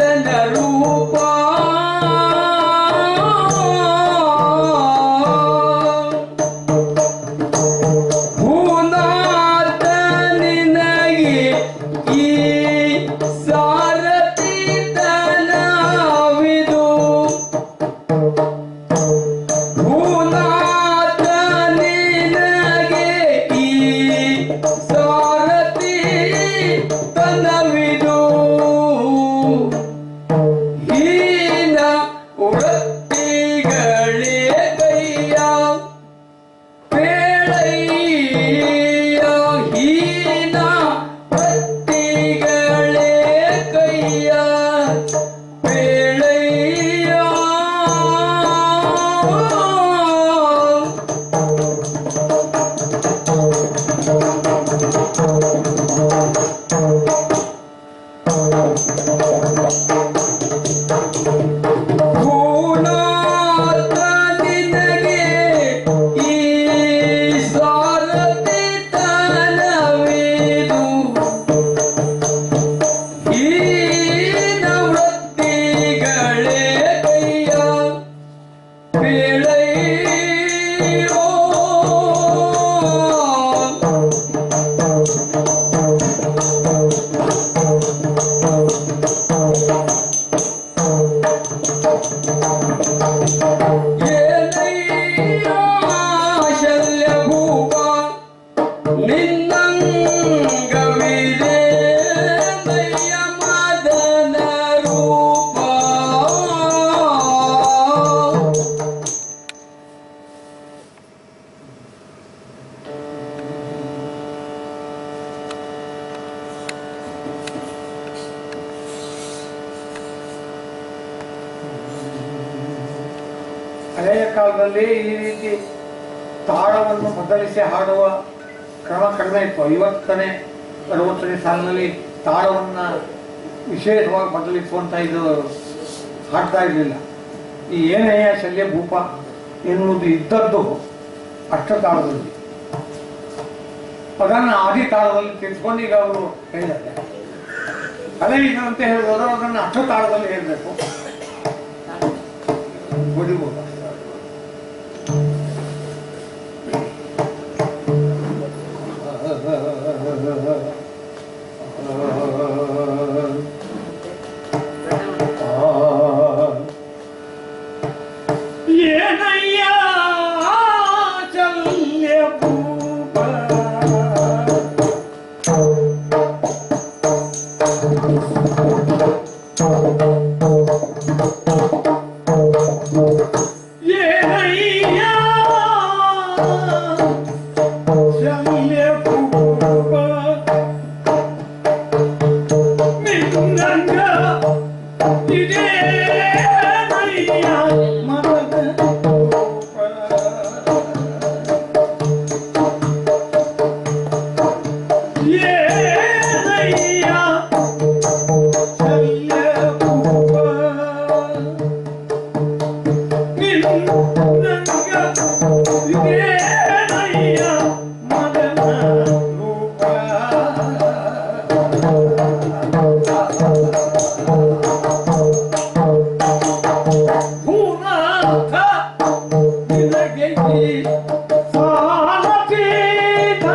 than Yeah. ಹಳೆಯ ಕಾಲದಲ್ಲಿ ಈ ರೀತಿ ತಾಳವನ್ನು ಬದಲಿಸಿ ಹಾಡುವ ಕ್ರಮ ಕಡಿಮೆ ಇತ್ತು. ಐವತ್ತನೇ, ಅರವತ್ತನೇ ಸಾಲಿನಲ್ಲಿ ತಾಳವನ್ನು ವಿಶೇಷವಾಗಿ ಬದಲಿಸುವಂತ ಇದು ಹಾಡ್ತಾ ಇರಲಿಲ್ಲ. ಈ ಏನಯ್ಯ ಶಲ್ಯ ಭೂಪ ಎನ್ನುವುದು ಇದ್ದದ್ದು ಅಷ್ಟತಾಳದಲ್ಲಿ. ಅದನ್ನು ಆದಿ ತಾಳದಲ್ಲಿ ತಿಳ್ಕೊಂಡು ಈಗ ಅವರು ಹೇಳಿದ್ದಾರೆ. ಅದೇ ಈಗ ಅಂತ ಹೇಳಿದವರು ಅದನ್ನು ಅಷ್ಟತಾಳದಲ್ಲಿ ಹೇಳಬೇಕು. ಹೊಡಿಬೋದು Thank.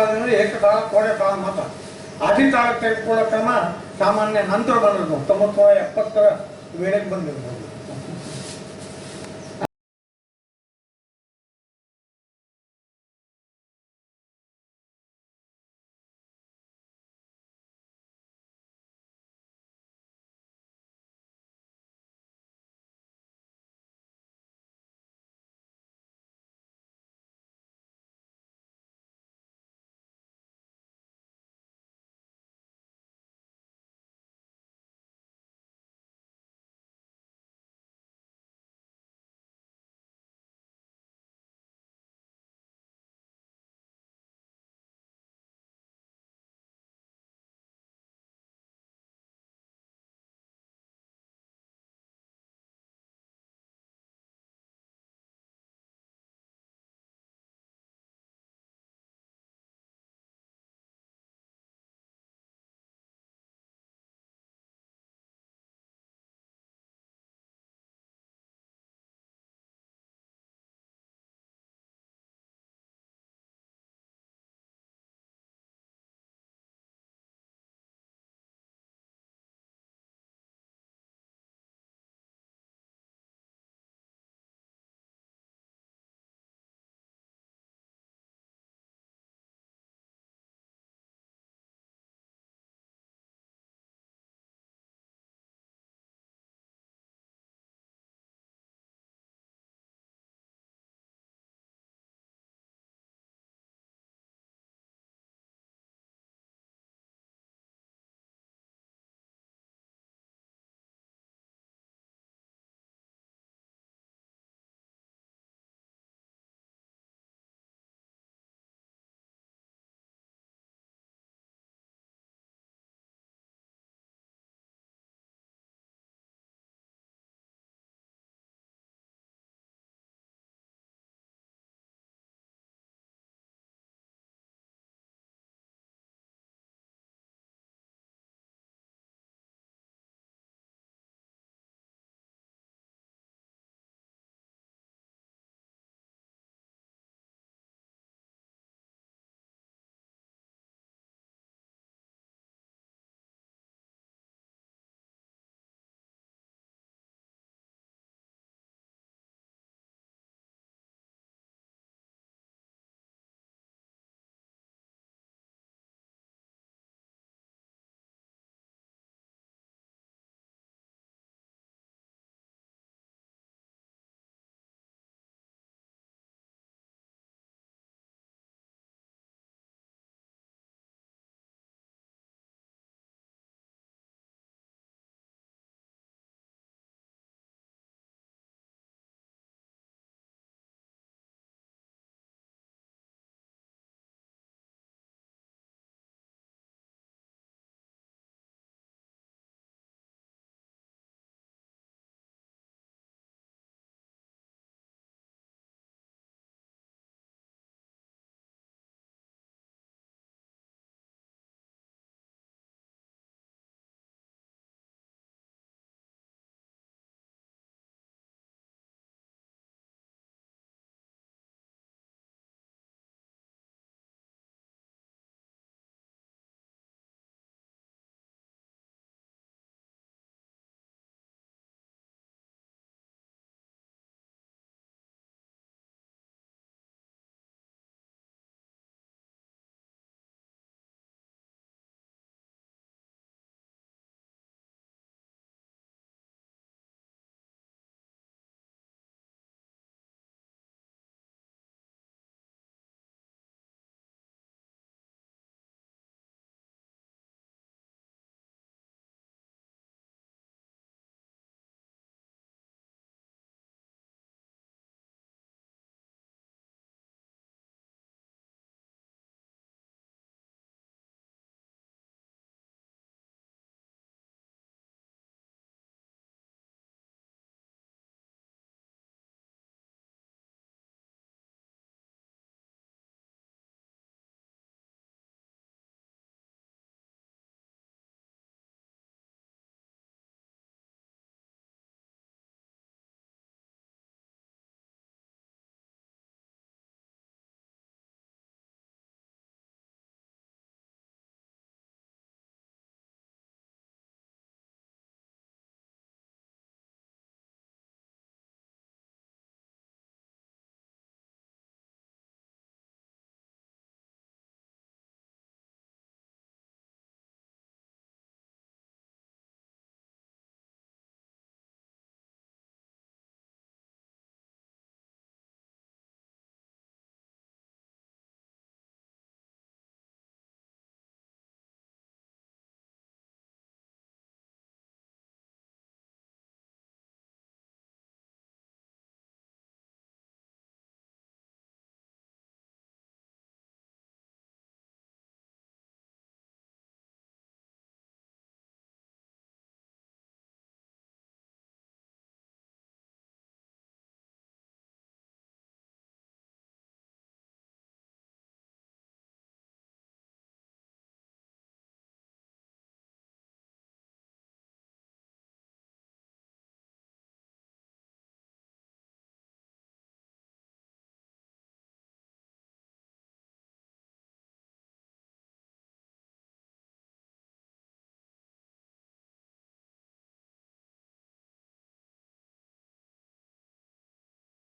ಅಷ್ಟ ಏಕಕಾಲ ಕೋಡೆ ಕಾಲ ಮಾತ್ರ ಅಧಿಕಾರ ತೆಗೆದುಕೊಳ್ಳೋ ಕ್ರಮ ಸಾಮಾನ್ಯ ನಂತರ ಬಂದಿರ್ಬೋದು. ತೊಂಬತ್ತು ಎಪ್ಪತ್ತರ ವೇಳೆಗೆ ಬಂದಿರ್ಬೋದು.